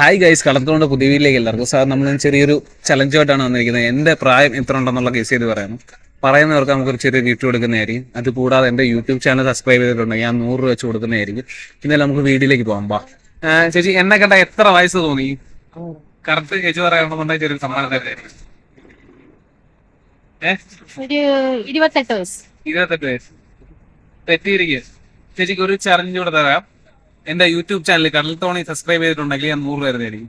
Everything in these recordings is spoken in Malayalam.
ഹായ് ഗൈസ് കടത്തുകൊണ്ട് പുതിയ വീട്ടിലേക്ക് എല്ലാവർക്കും സാർ. നമ്മൾ ചെറിയൊരു ചലഞ്ചായിട്ടാണ് വന്നിരിക്കുന്നത്. എന്റെ പ്രായം എത്ര ഉണ്ടെന്നുള്ള കേസ് ചെയ്ത് പറയാം പറയുന്നവർക്ക് നമുക്കൊരു ചെറിയ ഗിഫ്റ്റ് കൊടുക്കുന്നതായിരിക്കും. അത് കൂടാതെ എന്റെ യൂട്യൂബ് ചാനൽ സബ്സ്ക്രൈബ് ചെയ്തിട്ടുണ്ടെങ്കിൽ ഞാൻ നൂറ് രൂപ വെച്ച് കൊടുക്കുന്നതായിരിക്കും. പിന്നെ നമുക്ക് വീട്ടിലേക്ക് പോകാം. ബാ ചേച്ചി എന്നെ കണ്ട എത്ര വയസ്സ് തോന്നി? കറക്റ്റ് ചേച്ചി പറയണമെന്നുണ്ടെങ്കിൽ ചെറിയൊരു സമ്മാനം തരുന്നതായിരിക്കും. ഇരുപത്തെട്ട് വയസ്സ്. ഇരുപത്തെട്ട് വയസ്സ്. തെറ്റിയിരിക്കുക ചേച്ചിക്ക് ഒരു ചലഞ്ച് കൂടെ തരാം. എന്റെ യൂട്യൂബ് ചാനൽ കടൽ തോണി സബ്സ്ക്രൈബ് ചെയ്തിട്ടുണ്ടെങ്കിൽ ഞാൻ നൂറ് പേരുന്നതായിരിക്കും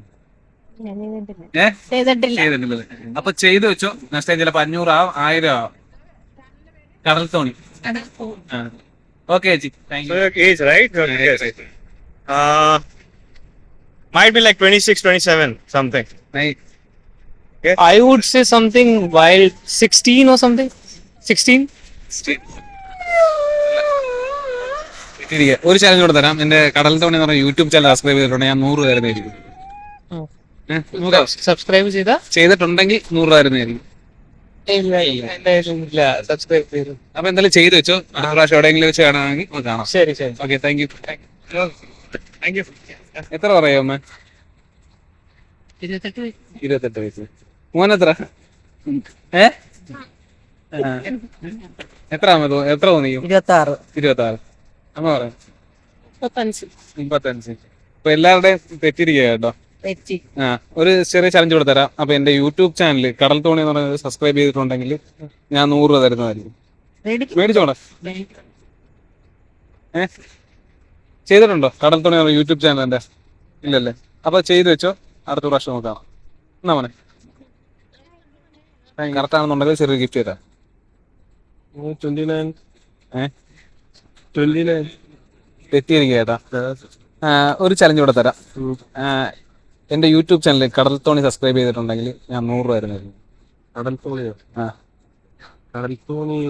ഏഹ് ചെയ്തിട്ടില്ല. ചെയ്തിട്ടുള്ളത് അപ്പൊ ചെയ്തു വെച്ചോ. നെക്സ്റ്റ് ചിലപ്പോ അഞ്ഞൂറ് ആവും ആയിരം ആവും. കടൽ തോണി. ഓക്കെ ചേച്ചി. Thank you. Uh, might be like 26, 27, something. I would say something wild 16 or something. 16? ഇരിക്കുക. ഒരു ചാനൽ കൂടെ തരാം. എന്റെ കടൽ തോണി എന്ന് പറഞ്ഞ യൂട്യൂബ് ചാനൽ സബ്സ്ക്രൈബ് ചെയ്തിട്ടുണ്ട് ഞാൻ നൂറ് തരുന്നതായിരിക്കും. സബ്സ്ക്രൈബ് ചെയ്ത? ചെയ്തിട്ടുണ്ടെങ്കിൽ നൂറ് തരുന്നതായിരിക്കും. സബ്സ്ക്രൈബ് ചെയ്തു. അപ്പൊ എന്തായാലും ചെയ്തു വെച്ചോ. അടുത്ത പ്രാവശ്യം എവിടെയെങ്കിലും വെച്ച് കാണാമെങ്കിൽ കാണാം. ശരി ശരി. Okay thank you thank you എത്ര പറയോ അമ്മ? ഇരുപത്തെട്ട് വയസ്സ്. മോനെത്ര ഏ? എത്ര എത്ര തോന്നിക്കും? ഇരുപത്തി ആറ് ഇരുപത്തി ആറ് അമ്മ പറയാം മുപ്പത്തഞ്ച്. മുപ്പത്തഞ്ച്. ഇപ്പൊ എല്ലാവരുടെയും തെറ്റിരിക്കുക കേട്ടോ. തെറ്റി. ആ ഒരു ചെറിയ ചലഞ്ച് കൂടെ തരാം. അപ്പൊ എന്റെ യൂട്യൂബ് ചാനൽ കടൽ തോണി എന്ന് പറയുന്നത് സബ്സ്ക്രൈബ് ചെയ്തിട്ടുണ്ടെങ്കിൽ ഞാൻ നൂറ് രൂപ തരുന്നതായിരിക്കും. മേടിച്ചോടെ. ഏ? ചെയ്തിട്ടുണ്ടോ? കടൽ തോണി എന്ന് പറഞ്ഞ യൂട്യൂബ് ചാനൽ എന്റെ ഇല്ലല്ലേ. അപ്പൊ ചെയ്തു വെച്ചോ. അടുത്ത പ്രാവശ്യം നോക്കാം. എന്നാ മോനെ? കറക്റ്റ് ആണെന്നുണ്ടെങ്കിൽ ചെറിയ ഗിഫ്റ്റ് തരാം. നയൻ 29. ഏ 29. തെറ്റിയിരിക്കുക കേട്ടാ ആ, ഒരു ചലഞ്ച് കൂടെ തരാം. ആ, എന്റെ യൂട്യൂബ് ചാനൽ കടൽ തോണി സബ്സ്ക്രൈബ് ചെയ്തിട്ടുണ്ടെങ്കിൽ ഞാൻ നൂറ് രൂപ തരുന്നതായിരിക്കും ആ.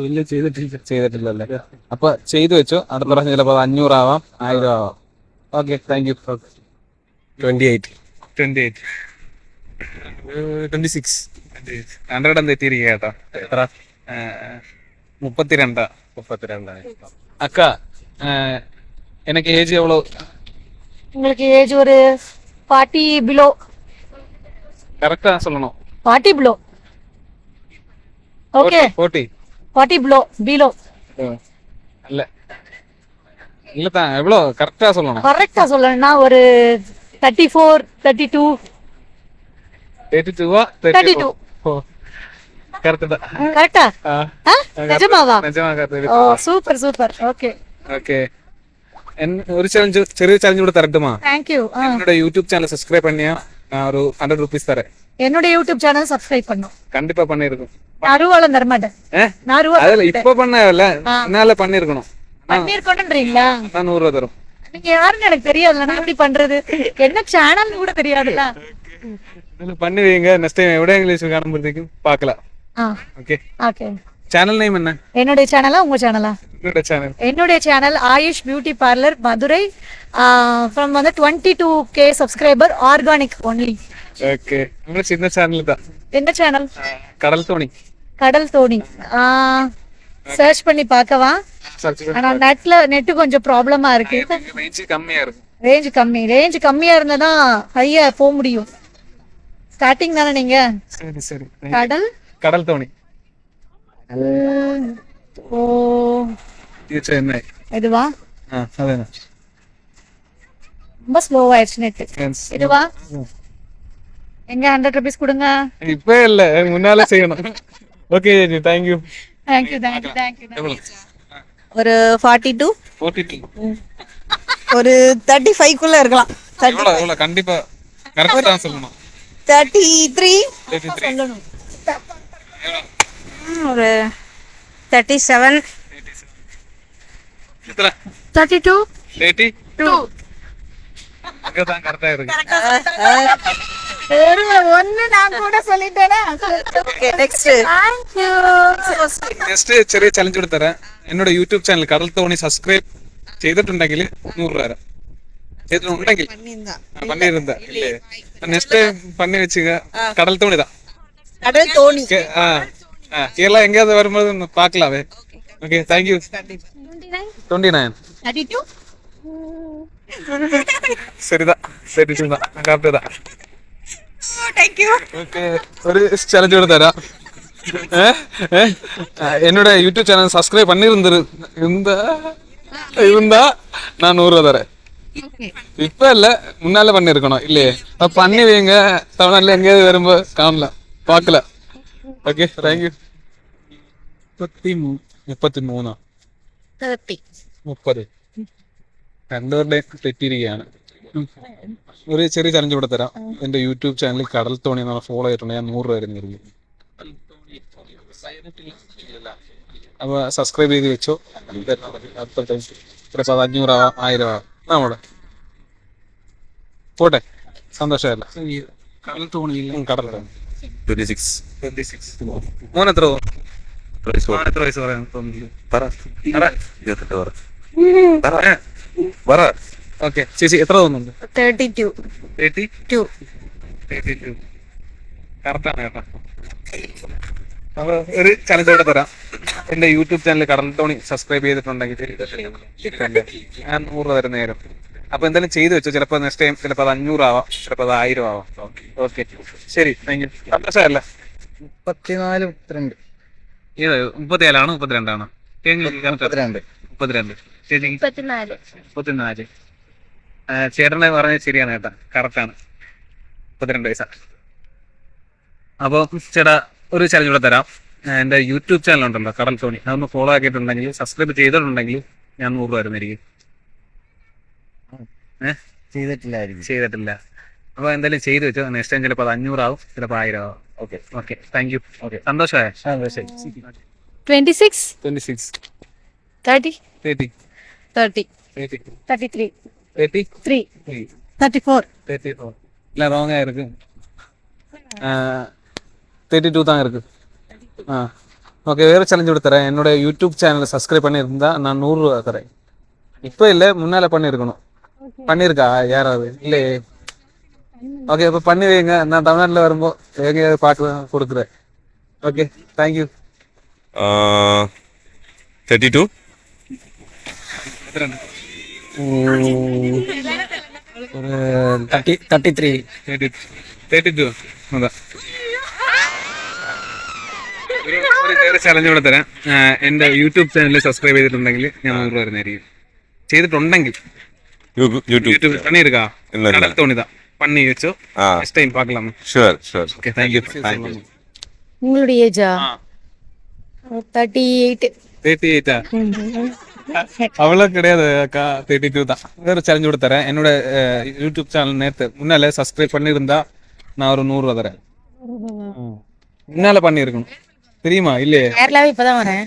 ഇല്ല ചെയ്തിട്ടില്ല. ചെയ്തിട്ടില്ലല്ലേ? അപ്പൊ ചെയ്തു വെച്ചു. അടുത്ത പ്രാവശ്യം ചിലപ്പോൾ അത് അഞ്ഞൂറാവാം ആയിരം ആവാം. Okay thank you twenty eight twenty eight twenty six hundred തെറ്റിയിരിക്കുക കേട്ടോ എത്ര? മുപ്പത്തിരണ്ടാ. മുപ്പത്തിരണ്ടായി. அக்கா எனக்கு ஏஜ் எவ்வளோ? உங்களுக்கு ஏஜ் ஒரு ஃபார்ட்டி பிலோ கரெக்டா சொல்லணும். Forty below okay forty forty below below இல்ல இல்ல. தான் எவ்வளோ? கரெக்டா சொல்லணும். கரெக்டா சொல்லணும்னா ஒரு thirty four thirty two thirty டூவா தேர்ட்டி டூ కరెక్టా ஒரு சேலஞ்ச் சிறிய சேலஞ்ச் கூட தரட்டுமா தேங்க்யூ என்னோட யூடியூப் சேனல் சப்ஸ்கிரைப் பண்ணியா நான் ஒரு ஹண்ட்ரட் ருபீஸ் தரேன் என்னோட யூடியூப் சேனல் சப்ஸ்கிரைப் பண்ணும் கண்டிப்பா பண்ணிருக்கோம் அருவாளம் தரமாட்டேன் நான் அதுல இப்ப பண்ணல என்னால பண்ணிருக்கணும் நான் நூறு தரும் நீங்க யாருன்னு எனக்கு தெரியாதுல நான் எப்படி பண்றது என்ன சேனல்னு கூட தெரியாதுல்ல பண்ணுவீங்க நெக்ஸ்ட் டைம் எவ்வளோ இங்கிலீஷ் காணும்போது பார்க்கலாம் ஓகே ஓகே சேனல் நேம் என்ன? என்னுடைய சேனலா உங்க சேனலா என்னோட சேனல் என்னுடைய channel Ayush beauty parlour Madurai. From வந்து twenty two K subscriber organic only okay நம்ம சின்ன சேனல் தான். என்ன சேனல் கடல் தோணி. கடல் தோணி. சர்ச் பண்ணி பார்க்கவா? ஆனா நெட்ல நெட் கொஞ்சம் ப்ராப்ளமா இருக்கு. ரேஞ்ச் கம்மியா இருக்கு ரேஞ்ச் கம்மி ரேஞ்ச் கம்மியா இருந்தா தான் ஹையா போக முடியும். ஸ்டார்டிங் தானே நீங்க? சரி சரி. கடல் കടൽ തോണി ஓ ഇത് ചെന്നൈ இதுவா ആ അതെ ரொம்ப ஸ்லோ ஆயிடுச்சு நெட் இதுவா எங்க ஹண்ட்ரட் ருபீஸ் கொடுங்க ഇപ്പൊ അല്ല മുന്നാലെ ചെയ്യണം ഓക്കെ ചേച്ചി thank you thank you thank you thank you ஒரு ஃபார்ட்டி டூ ഫോർട്ടി ടു ஒரு தேர்ட்டி ஃபைவ்க்குள்ள இருக்கலாம் எவ்வளோ எவ்வளோ கண்டிப்பா கரெக்டாக தான் சொல்லணும் தேர்ட்டி த்ரீ தேர்ட்டி த்ரீ ஒரு தேர்ட்டி செவன் எத்தனை தேர்ட்டி டூ தேர்ட்டி டூ அங்கே தான் கரெக்டாக இருக்கு ஒன்னு நான் கூட சொல்லிட்டேனா ஓகே நெக்ஸ்ட் தேங்க்யூ നെക്സ്റ്റ് ചെറിയ ചലഞ്ച് കൂടെ തരാം എന്നോട് യൂട്യൂബ് ചാനൽ കടൽ തോണി സബ്സ്ക്രൈബ് ചെയ്തിട്ടുണ്ടെങ്കിൽ നൂറ് രൂപ തരാം ചെയ്തിട്ടുണ്ടെങ്കിൽ ആ, பண்ணியிருந்தா இல்லையே நெக்ஸ்ட் பண்ணி வச்சுக்க கடல் தோணி தான் கடல் தோணி. கேரளா எங்கேயாவது வரும்போது பார்க்கலாவே okay thank you twenty nine thirty two சரிதான் சரி சரிதான் கரெக்டு தான். ஓகே oh, ஒரு சேலஞ்சோட தரேன். என்னோட யூடியூப் சேனல் சப்ஸ்கிரைப் பண்ணியிருந்துரு இருந்தா இருந்தா நான் நூறு தரேன். இப்ப இல்ல முன்னால பண்ணிருக்கணும் இல்லையே. பண்ணி வைங்க தமிழ்நாட்டுல எங்கேயாவது வரும்போது காணலாம். പാക്കല. ഓക്കെ താങ്ക് യു മുപ്പത്തി മൂന്നോ മുപ്പത്. രണ്ടുപേരുടെയും തെറ്റിയിരിക്കുകയാണ് ഒരു ചെറിയ ചലഞ്ച് ഇവിടെ തരാം. എന്റെ യൂട്യൂബ് ചാനലിൽ കടൽ തോണി എന്നുള്ള ഫോളോ ചെയ്തിട്ടുണ്ട്. ഞാൻ നൂറ് രൂപ തരുന്നിരിക്കും അപ്പൊ സബ്സ്ക്രൈബ് ചെയ്ത് വെച്ചോ. അടുത്ത ടൈം ചിലപ്പോൾ അഞ്ഞൂറാവാം ആയിരം ആവാം. നമ്മുടെ പോട്ടെ. സന്തോഷമല്ല കടൽ തോണി കടൽ തോണി. ട്വന്റി സിക്സ് ട്വന്റി സിക്സ് മോൻ എത്ര എത്ര വയസ്സ് പറയാൻ പറ. പറ. ഇരുപത്തെട്ട് പറ. പറ. പറ. ഓക്കെ. ചേച്ചി എത്ര തോന്നുന്നുണ്ട്? Thirty two. Thirty? Two. Thirty two. കറക്റ്റാണ് കേട്ടോ. അപ്പൊ ഒരു ചലഞ്ച് കൂടെ തരാം. എന്റെ യൂട്യൂബ് ചാനൽ കടൽ തോണി സബ്സ്ക്രൈബ് ചെയ്തിട്ടുണ്ടെങ്കിൽ ഞാൻ നൂറ് തരുന്ന നേരം. അപ്പൊ എന്തായാലും ചെയ്തു വെച്ചോ. ചിലപ്പോ നെക്സ്റ്റ് ടൈം ചിലപ്പോ അത് അഞ്ഞൂറ് ആവാം ചിലപ്പോ അത് ആയിരം ആവാം ഓക്കെ ശരി. Thank you. സന്തോഷമല്ല മുപ്പത്തിനാല് മുപ്പത്തിരണ്ട്. ഏത്? മുപ്പത്തിനാലാണോ മുപ്പത്തിരണ്ടാണോ? മുപ്പത്തിരണ്ട്. മുപ്പത്തിരണ്ട്. ശരി മുപ്പത്തിനാല്. ചേട്ടനെ പറഞ്ഞത് ശരിയാണ് ചേട്ടാ കറക്റ്റാണ് മുപ്പത്തിരണ്ട് വയസ്സാ അപ്പോൾ ചേട്ടാ ഒരു ചലഞ്ച് കൂടെ തരാം. എന്റെ എന്റെ യൂട്യൂബ് ചാനൽ ഉണ്ടല്ലോ കടൽ തോണി. അതൊന്ന് ഫോളോ ആക്കിയിട്ടുണ്ടെങ്കിൽ സബ്സ്ക്രൈബ് ചെയ്തിട്ടുണ്ടെങ്കിൽ ഞാൻ നൂറ് രൂപ തരുന്നതായിരിക്കും. ഏഹ് ചെയ്തിട്ടില്ലായിരിക്കും ചെയ്തിട്ടില്ല അപ്പോൾ എന്തായാലും ചെയ്തു വെച്ചോ നെക്സ്റ്റ് ടൈം ചിലപ്പോൾ അത് അഞ്ഞൂറാവും ചിലപ്പോൾ ആയിരം ആവും okay okay thank you okay സന്തോഷമായ twenty six twenty six thirty thirty thirty thirty thirty three thirty three three thirty four thirty four இல்லை ராங்காக இருக்கு தேர்ட்டி டூ தான் இருக்கு ஆ ஓகே வேறு சேலஞ்சு கூட தரேன் என்னோட யூடியூப் சேனலை சப்ஸ்கிரைப் பண்ணியிருந்தா நான் நூறுரூவா தரேன் இப்போ இல்லை முன்னால் பண்ணியிருக்கணும் பண்ணியிருக்கா யாராவது இல்லையே ஓகே இப்போ பண்ணி வைங்க நான் தமிழ்நாட்டில் வரும்போது எங்கேயாவது பார்க்க கொடுக்குறேன் ஓகே தேங்க்யூ തേർട്ടി ടു ഒരു thirty thirty three thirty thirty two അതാ ഒരു ഒരു ചെറിയ ചലഞ്ച് കൂടെ തരാം ആ, എന്റെ യൂട്യൂബ് ചാനൽ സബ്സ്ക്രൈബ് ചെയ്തിട്ടുണ്ടെങ്കിൽ ഞാൻ നൂറ് രൂപ തരുന്നതായിരിക്കും ചെയ്തിട്ടുണ്ടെങ്കിൽ யூடியூப் பண்ணி வச்சோ நெக்ஸ்ட் டைம் பார்க்கலாம். Sure thank you thirty eight thirty எயிட்டா அவ்வளோ கிடையாது அக்கா. தேர்ட்டி டூ தான். வேறு சேலஞ்சு கூட என்னோட யூடியூப் சேனல் நேற்று முன்னால சப்ஸ்கிரைப் பண்ணிருந்தா நான் ஒரு நூறு தரேன். முன்னால பண்ணிருக்கணும் தெரியுமா? இல்லையே. கேரளாவே இப்போதான் வரேன்.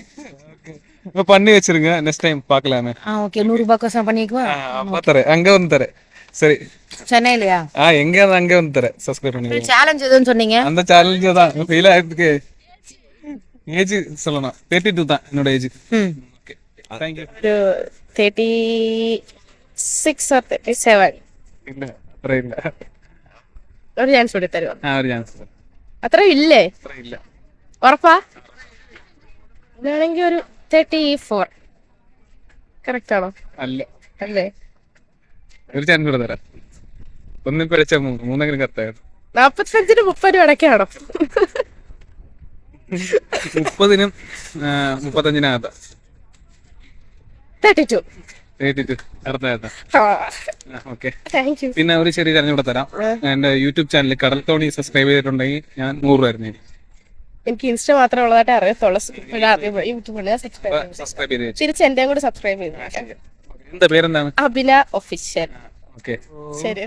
இப்போ பண்ணி வச்சிருங்க நெக்ஸ்ட் டைம் பார்க்கலாமே ஆ ஓகே நூறு ரூபாய் கோசம் பண்ணிக்குவா அப்போ தரேன் அங்கே வந்து தரேன் சரி சென்னையிலயா ஆ எங்கேயாவது அங்கே வந்து தரேன் சப்ஸ்கிரைப் பண்ணி சேலஞ்ச் எதுன்னு சொன்னீங்க அந்த சேலஞ்சு தான் ஃபெயில் ஆகிறதுக்கு ஏஜ் சொல்லணும் தேர்ட்டி டூ தான் என்னோட ஏஜ் ம் ஓகே தேங்க்யூ ഒരു thirty six or thirty seven இல்லை அப்புறம் இல்லை ഒരു ചാൻസ് കൂടി തരുമോ ആ ഒരു ചാൻസ് അത്ര ഇല്ലേ അത്ര ഇല്ല ഉറപ്പാ ഇതാണെങ്കിൽ ഒരു തേർട്ടി ഫോർ കറക്റ്റ് ആണോ? അല്ല. അല്ലേ? ഒരു ചാൻസ് കൂടെ തരാം. ഒന്നും പിഴച്ച മൂന്ന് മൂന്നെങ്കിലും കറക്റ്റായിരുന്നു നാപ്പത്തഞ്ചിന് മുപ്പത് ഇടയ്ക്കാണോ? മുപ്പതിനും മുപ്പത്തഞ്ചിനകത്ത തേർട്ടി ടു പിന്നെ ഒരു ചെറിയ ചാനൽ കൂടെ തരാം. എന്റെ യൂട്യൂബ് ചാനൽ കടൽ തോണി സബ്സ്ക്രൈബ് ചെയ്തിട്ടുണ്ടെങ്കിൽ ഞാൻ നൂറ് രൂപ എനിക്ക് ഇൻസ്റ്റ മാത്രമേ ഉള്ളതായിട്ട് അറിയത്തുള്ളൂ യൂട്യൂബിൽ തിരിച്ച് എന്റെ കൂടെ സബ്സ്ക്രൈബ് ചെയ്തു പേരെന്താണ്? Abhina official okay. ശരി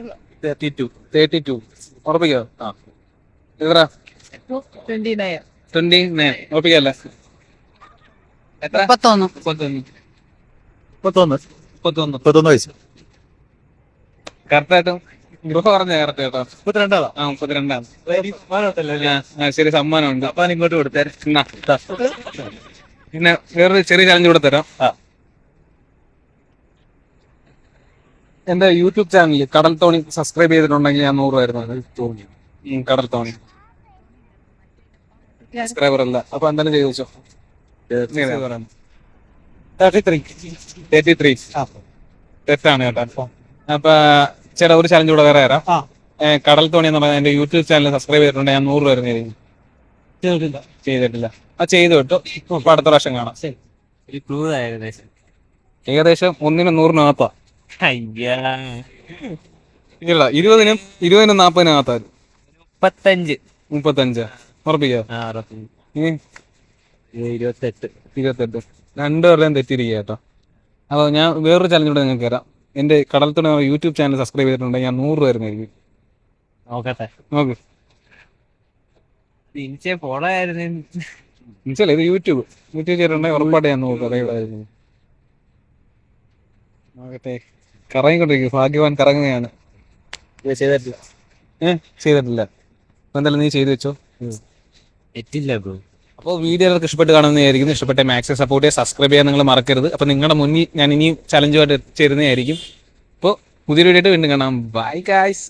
കറക്റ്റായിട്ടും? ഗൃഹ പറഞ്ഞ കറക്റ്റ് കേട്ടോ. മുപ്പത്തിരണ്ടാളാ? ആ മുപ്പത്തിരണ്ടാണ് ശരി സമ്മാനമുണ്ട്. അപ്പാൻ ഇങ്ങോട്ട് കൊടുത്തേ. പിന്നെ വേറൊരു ചെറിയ ചലഞ്ച് കൂടെ തരാം. എന്റെ യൂട്യൂബ് ചാനലിൽ കടൽ തോണി സബ്സ്ക്രൈബ് ചെയ്തിട്ടുണ്ടെങ്കിൽ ഞാൻ നൂറ് വരുന്നത് കടൽ തോണി. സബ്സ്ക്രൈബർ അല്ല. അപ്പൊ എന്തായാലും ചെയ്തു വെച്ചോ. തേർട്ടി ത്രീ തേർട്ടി ത്രീ തെറ്റാണ് കേട്ടോ. അപ്പൊ ചേട്ടാ ഒരു ചലഞ്ച് കൂടെ വേറെ തരാം. കടൽ തോണി എന്ന് പറഞ്ഞാൽ എന്റെ യൂട്യൂബ് ചാനൽ സബ്സ്ക്രൈബ് ചെയ്തിട്ടുണ്ട്. ഞാൻ നൂറ് പേര് നേരിടും ചെയ്തിട്ടില്ല. ആ ചെയ്തു കിട്ടു. അപ്പൊ അടുത്ത പ്രാവശ്യം കാണാം. ഏകദേശം. ഏകദേശം ഒന്നിനും നൂറിനകത്താ അയ്യാ. ഇല്ല ഇരുപതിനും ഇരുപതിനും നാപ്പതിനകത്തായിരുന്നു മുപ്പത്തഞ്ച്. മുപ്പത്തഞ്ച്. ഉറപ്പിക്കോ? ഇരുപത്തെട്ട്. ഇരുപത്തെട്ട്. രണ്ടുപേരുടെയും തെറ്റിയിരിക്കുക കേട്ടോ. അപ്പോൾ ഞാൻ വേറൊരു ചലഞ്ച് കൂടെ നിങ്ങൾക്ക് തരാം. എന്റെ കടൽ തുണ യൂട്യൂബ് ചാനൽ സബ്സ്ക്രൈബ് ചെയ്തിട്ടുണ്ട് ഞാൻ നൂറ് പേരുന്നായിരിക്കും നോക്കട്ടെ. നോക്ക്. തിരിച്ചേ പോളായിരുന്നു മനസ്സിലായി ഇത് യൂട്യൂബ്. യൂട്യൂബ് ചെയ്തിട്ടുണ്ടെങ്കിൽ ഉറപ്പായിട്ട് ഞാൻ നോക്കും. അറിയുള്ളായിരുന്നു നോക്കട്ടെ. കറങ്ങിക്കൊണ്ടിരിക്കും ഭാഗ്യവാൻ കറങ്ങുകയാണ്. ചെയ്തിട്ടില്ല. ഏഹ് ചെയ്തിട്ടില്ല. എന്തായാലും നീ ചെയ്തു വെച്ചോ. എത്തില്ല ബ്രോ. അപ്പോൾ വീഡിയോ എല്ലാവർക്കും ഇഷ്ടപ്പെട്ട് കാണുന്നതായിരിക്കും. ഇഷ്ടപ്പെട്ട മാക്സിമം സപ്പോർട്ട് ചെയ്യുക സബ്സ്ക്രൈബ് ചെയ്യാൻ നിങ്ങൾ മറക്കരുത്. അപ്പോൾ നിങ്ങളുടെ മുന്നിൽ ഞാൻ ഇനിയും ചലഞ്ചുമായിട്ട് ചേരുന്നതായിരിക്കും അപ്പോൾ പുതിയൊരു വീഡിയോ വീണ്ടും കാണാം. Bye guys